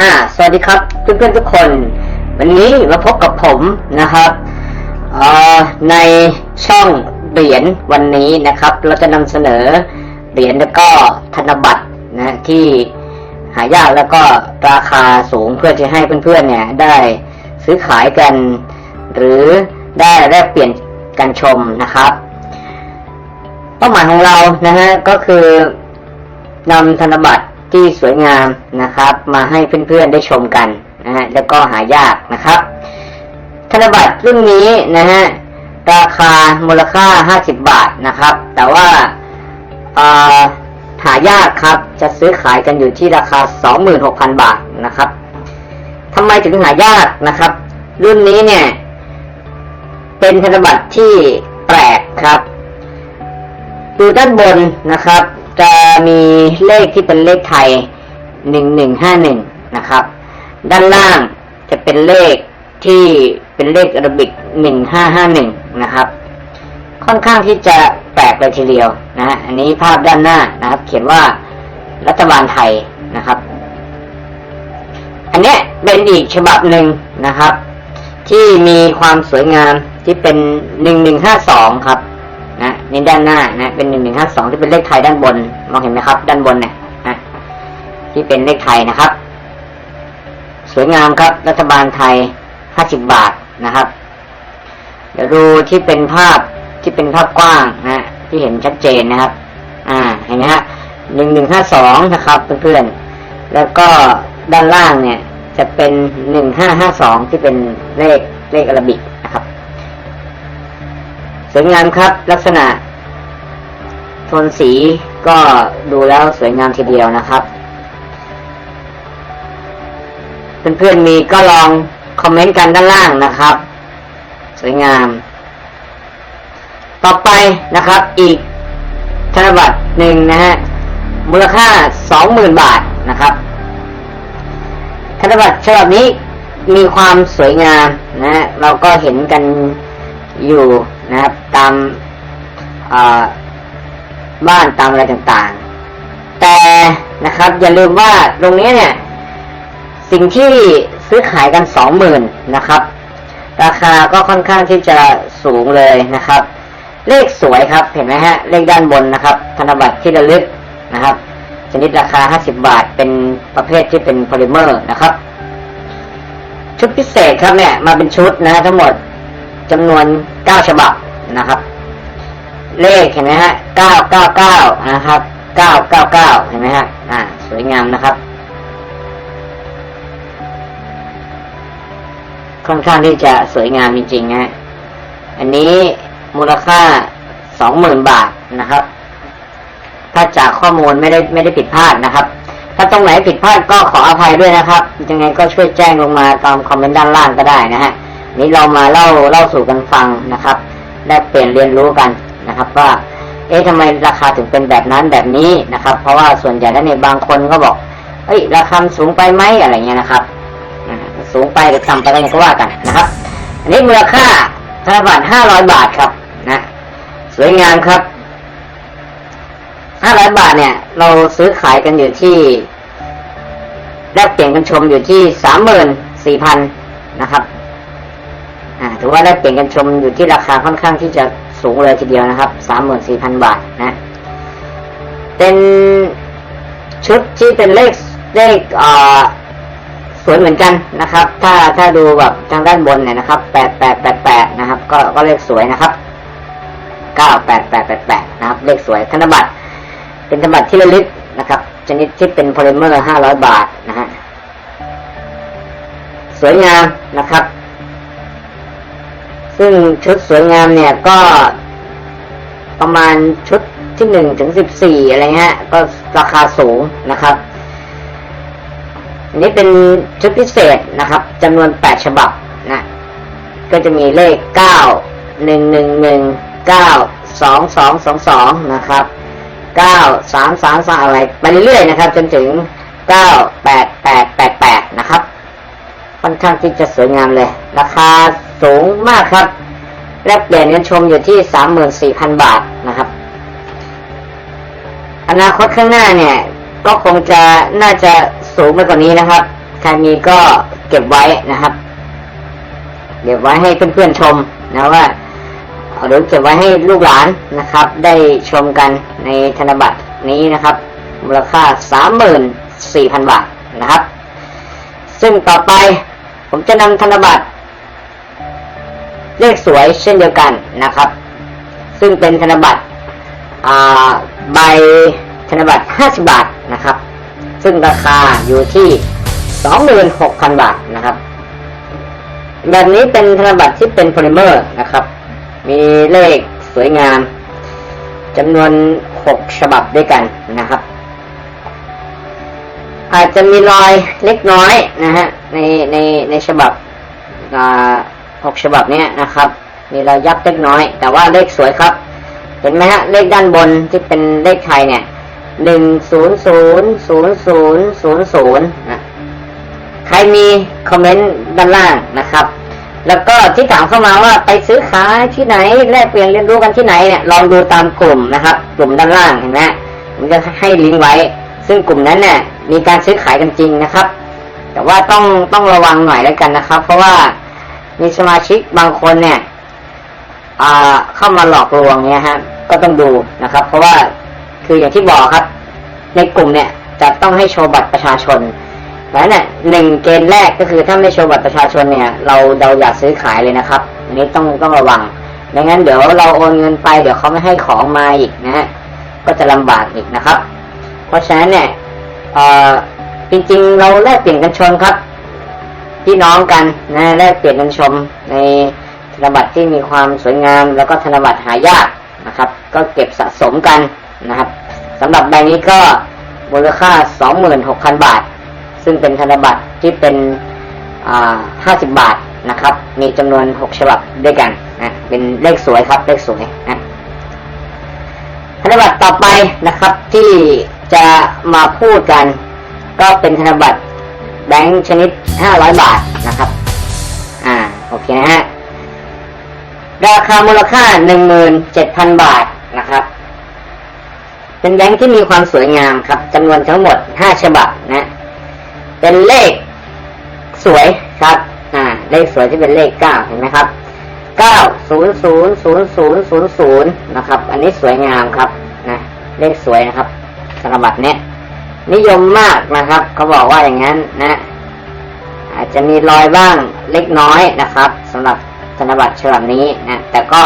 อ่า สวัสดีครับเพื่อนๆทุกคน วันนี้มาพบกับผมนะครับเอ่อในช่องเหรียญวันนี้นะครับ เราจะนำเสนอเหรียญแล้วก็ธนบัตรนะที่หายากแล้วก็ราคาสูงเพื่อจะให้เพื่อนๆเนี่ยได้ซื้อขายกัน หรือได้แลกเปลี่ยนกันชมนะครับ เป้าหมายของเรานะฮะก็คือนำธนบัตร ที่สวยงามนะครับ มาให้เพื่อนๆได้ชมกันนะฮะแล้วก็หายากนะครับ ธนบัตรรุ่นนี้นะฮะราคามูลค่า 50 บาทนะครับ แต่ว่าอ่อหายากครับจะซื้อขายกันอยู่ที่ราคา 26,000 บาทนะครับทำไมถึงหายากนะครับ รุ่นนี้เนี่ย เป็นธนบัตรที่แปลกครับ ดูด้านบนนะครับ จะมีเลขที่เป็นเลขไทย1151นะครับ ด้านล่างจะเป็นเลขที่เป็นเลขอารบิก1551นะครับ ค่อนข้างที่จะแปลกเลยทีเดียวนะฮะอันนี้ภาพด้านหน้านะครับ เขียนว่ารัฐบาลไทยนะครับ อันนี้เป็นอีกฉบับหนึ่งนะครับ ที่มีความสวยงามที่เป็นหนึ่งหนึ่งห้าสองครับ นะนี่ด้านหน้านะเป็นหนึ่งหนึ่งห้าสองที่เป็นเลขไทยด้านบน มองเห็นไหมครับ ด้านบนเนี่ยนะที่เป็นเลขไทยนะครับ สวยงามครับ รัฐบาลไทยห้าสิบบาทนะครับ เดี๋ยวดูที่เป็นภาพที่เป็นภาพกว้างนะที่เห็นชัดเจนนะครับ อ่าเห็นไหมฮะหนึ่งหนึ่งห้าสองนะครับเพื่อนๆแล้วก็ด้านล่างเนี่ย จะเป็นหนึ่งห้าห้าสองที่เป็นเลขเลขอาราบิก วยงามครับ ลักษณะโทนสีก็ดูแล้วสวยงามทีเดียวนะครับ เพื่อนๆมีก็ลองคอมเมนต์กันด้านล่างนะครับ สวยงาม ต่อไปนะครับ อีกธนบัตรหนึ่งนะฮะมูลค่าสองหมื่นบาทนะครับธนบัตรฉบับนี้มีความสวยงามนะฮะเราก็เห็นกันอยู่ นะครับ ตามบ้านตามอะไรต่างๆ แต่นะครับ อย่าลืมว่าตรงนี้เนี่ย สิ่งที่ซื้อขายกันสองหมื่นนะครับ ราคาก็ค่อนข้างที่จะสูงเลยนะครับ เลขสวยครับ เห็นไหมฮะ เลขด้านบนนะครับ ธนบัตรที่ระลึกนะครับชนิดราคา 50 บาท เป็นประเภทที่เป็นโพลิเมอร์นะครับ ชุดพิเศษครับเนี่ย มาเป็นชุดนะทั้งหมด จำนวน9ฉบับนะครับ เลขเห็นไหมฮะ999นะครับ999เก้าเก้าเห็นไหมฮะอ่า สวยงามนะครับ ค่อนข้างที่จะสวยงามจริงๆนะฮะอันนี้มูลค่า20,000บาทนะครับ ถ้าจากข้อมูลไม่ได้ไม่ได้ผิดพลาดนะครับ ถ้าตรงไหนผิดพลาดก็ขออภัยด้วยนะครับ ยังไงก็ช่วยแจ้งลงมาตามคอมเมนต์ด้านล่างก็ได้นะฮะ นี้เรามาเล่าเล่าสู่กันฟังนะครับแลกเปลี่ยนเรียนรู้กันนะครับว่า เอ๊ะทำไมราคาถึงเป็นแบบนั้นแบบนี้นะครับ เพราะว่าส่วนใหญ่แล้วเนี่ยบางคนก็บอก เอ้ย ราคาสูงไปไหมอะไรเงี้ยนะครับ สูงไปหรือต่ำไปอะไรก็ว่ากันนะครับ อันนี้มูลค่าธนบัตรห้าร้อยบาทครับนะสวยงามครับห้าร้อยบาทเนี่ย เราซื้อขายกันอยู่ที่แลกเปลี่ยนกันชมอยู่ที่สามหมื่นสี่พันนะครับ ถือว่าแลกเปลี่ยนกันชมอยู่ที่ราคาค่อนข้างที่จะสูงเลยทีเดียวนะครับสามหมื่นสี่พันบาทนะ เป็นชุดที่เป็นเลขเลขอ่อสวยเหมือนกันนะครับ ถ้าถ้าดูแบบทางด้านบนเนี่ยนะครับแปดแปดแปดแปดนะครับ ก็ก็เลขสวยนะครับเก้าแปดแปดแปดแปดนะครับ เลขสวยธนบัตร เป็นธนบัตรที่ระลึกนะครับ ชนิดที่เป็นโพลิเมอร์ห้าร้อยบาทนะฮะสวยงามนะครับ ซึ่งชุดสวยงามเนี่ยก็ประมาณชุดที่หนึ่งถึงสิบสี่อะไรเงี้ยก็ราคาสูงนะครับอันนี้เป็นชุดพิเศษนะครับจำนวนแปดฉบับนะก็จะมีเลขเก้าหนึ่งหนึ่งหนึ่งเก้าสองสองสองสองนะครับเก้าสามสามสามอะไรไปเรื่อยๆนะครับ จนถึงเก้าแปดแปดแปดแปดนะครับค่อนข้างที่จะสวยงามเลยราคา สูงมากครับ แลกเปลี่ยนเงินชมอยู่ที่สามหมื่นสี่พันบาทนะครับ อนาคตข้างหน้าเนี่ย ก็คงจะน่าจะสูงไปกว่านี้นะครับ ใครมีก็เก็บไว้นะครับ เก็บไว้ให้เพื่อนๆชมนะว่าหรือเก็บไว้ให้ลูกหลานนะครับ ได้ชมกันในธนบัตรนี้นะครับ มูลค่า34,000บาทนะครับ ซึ่งต่อไปผมจะนำธนบัตร เลขสวยเช่นเดียวกันนะครับ ซึ่งเป็นธนบัตรใบธนบัตร 50 บาทนะครับ ซึ่งราคาอยู่ที่ 26,000 บาทนะครับ แบบนี้เป็นธนบัตรที่เป็นโพลิเมอร์นะครับ มีเลขสวยงามจำนวน 6 ฉบับด้วยกันนะครับ อาจจะมีรอยเล็กน้อยนะฮะในในในฉบับอ่า หกฉบับนี้นะครับมีเรอยยับเล็กน้อย แต่ว่าเลขสวยครับ เห็นไหมฮะเลขด้านบนที่เป็นเลขไทยเนี่ยหนึ่งศูนย์ศูนย์ศูนย์ศูนย์ศูนย์ศูนย์นะใครมีคอมเมนต์ด้านล่างนะครับ แล้วก็ที่ถามเข้ามาว่าไปซื้อขายที่ไหนแลกเปลี่ยนเรียนรู้กันที่ไหนเนี่ยลองดูตามกลุ่มนะครับ กลุ่มด้านล่างเห็นไหมผมจะให้ลิงก์ไว้ ซึ่งกลุ่มนั้นเนี่ยมีการซื้อขายกันจริงนะครับ แต่ว่าต้องต้องระวังหน่อยแล้วกันนะครับ เพราะว่า มีสมาชิกบางคนเนี่ยเข้ามาหลอกลวงเนี่ยฮะก็ต้องดูนะครับ เพราะว่าคืออย่างที่บอกครับ ในกลุ่มเนี่ยจะต้องให้โชว์บัตรประชาชนแล้วเนี่ยหนึ่งเกณฑ์แรกก็คือถ้าไม่โชว์บัตรประชาชนเนี่ย เราเราอย่าซื้อขายเลยนะครับ อันนี้ต้องต้องระวังไม่งั้นเดี๋ยวเราโอนเงินไปเดี๋ยวเขาไม่ให้ของมาอีกนะฮะก็จะลำบากอีกนะครับ เพราะฉะนั้นเนี่ยจริงๆ เราแลกเปลี่ยนกันชมครับ พี่น้องกันนะแลกเปลี่ยนกันชมในธนบัตรที่มีความสวยงาม แล้วก็ธนบัตรหายากนะครับ ก็เก็บสะสมกันนะครับสำหรับใบนี้ก็มูลค่า 26,000 บาท ซึ่งเป็นธนบัตรที่เป็นอ่า50 บาทนะครับ มีจำนวน 6 ฉบับด้วยกันนะเป็นเลขสวยครับเลขสวยนะธนบัตรต่อไปนะครับที่จะมาพูดกัน ก็เป็นธนบัตร แบงค์ชนิด 500 บาทนะครับ อ่า โอเคนะฮะ ราคามูลค่า 17,000 บาทนะครับ เป็นแบงค์ที่มีความสวยงามครับจำนวนทั้งหมด 5 ฉบับนะ เป็นเลขสวยครับ อ่า เลขสวยที่เป็นเลข 9 เห็นไหมครับเก้าศูนย์ศูนย์ศูนย์ศูนย์ศูนย์ศูนย์นะครับ อันนี้สวยงามครับนะเลขสวยนะครับธนบัตรเนี้ย นิยมมากนะครับ เขาบอกว่าอย่างนั้นนะ อาจจะมีรอยบ้างเล็กน้อยนะครับสำหรับธนบัตรฉบับนี้นะ แต่ก็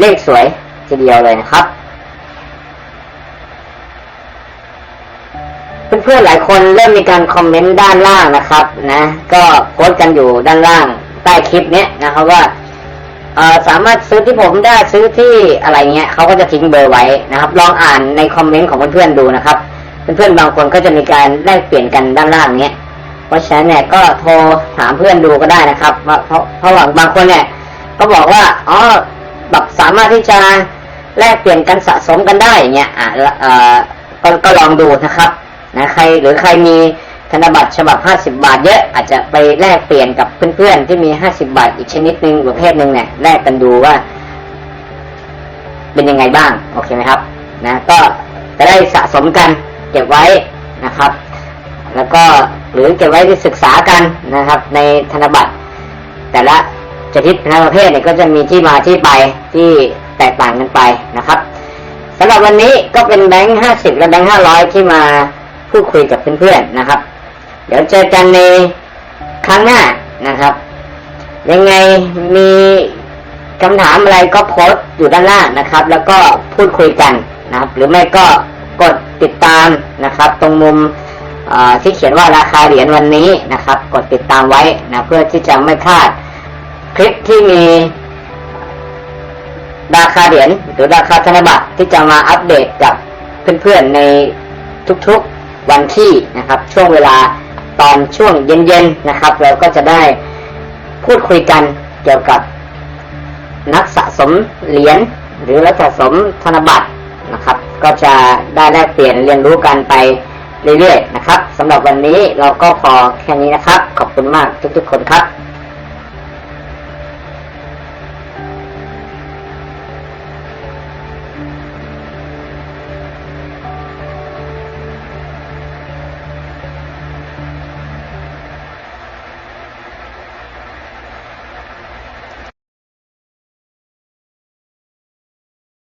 เลขสวยทีเดียวเลยนะครับ เพื่อนๆหลายคนเริ่มมีการคอมเมนต์ด้านล่างนะครับ นะ ก็โพสต์กันอยู่ด้านล่างใต้คลิปนี้นะครับว่า สามารถซื้อที่ผมได้ซื้อที่อะไรเงี้ยเขาก็จะทิ้งเบอร์ไว้นะครับ ลองอ่านในคอมเมนต์ของเพื่อนๆดูนะครับ เพื่อนๆบางคนก็จะมีการแลกเปลี่ยนกันด้านล่างเนี้ยเพราะฉะนั้นเนี่ยก็โทรถามเพื่อนดูก็ได้นะครับเพราะเพราะว่าบางคนเนี่ยก็บอกว่าอ๋อแบบสามารถที่จะแลกเปลี่ยนกันสะสมกันได้อย่างเงี้ยอ่าเออก็ลองดูนะครับนะใครหรือใครมี ธนบัตรฉบับ 50 บาทเยอะอาจจะไปแลกเปลี่ยนกับเพื่อนๆที่มี 50 บาทอีกชนิดหนึ่งประเภทหนึ่งเนี่ยแลกกันดูว่า เป็นยังไงบ้างโอเคไหมครับ นะ ก็จะได้สะสมกันเก็บไว้นะครับ แล้วก็หรือเก็บไว้ที่ศึกษากันนะครับ ในธนบัตร แต่ละชนิดธนประเภทเนี่ยก็จะมีที่มาที่ไปที่แตกต่างกันไปนะครับสำหรับวันนี้ก็เป็นแบงค์ห้าสิบและแบงค์ห้าร้อยที่มาพูดคุยกับเพื่อนๆนะครับ เดี๋ยวเจอกันในครั้งหน้านะครับ ยังไงมีคำถามอะไรก็โพสต์อยู่ด้านล่างนะครับ แล้วก็พูดคุยกันนะครับ หรือไม่ก็กดติดตามนะครับ ตรงมุมที่เขียนว่าราคาเหรียญวันนี้นะครับ กดติดตามไว้นะเพื่อที่จะไม่พลาดคลิปที่มีราคาเหรียญหรือราคาธนบัตรที่จะมาอัปเดตกับเพื่อนๆในทุกๆวันที่นะครับ ช่วงเวลา ตอนช่วงเย็นๆนะครับ เราก็จะได้พูดคุยกันเกี่ยวกับนักสะสมเหรียญหรือนักสะสมธนบัตรนะครับ ก็จะได้แลกเปลี่ยนเรียนรู้กันไปเรื่อยๆนะครับสำหรับวันนี้เราก็พอแค่นี้นะครับ ขอบคุณมากทุกๆคนครับ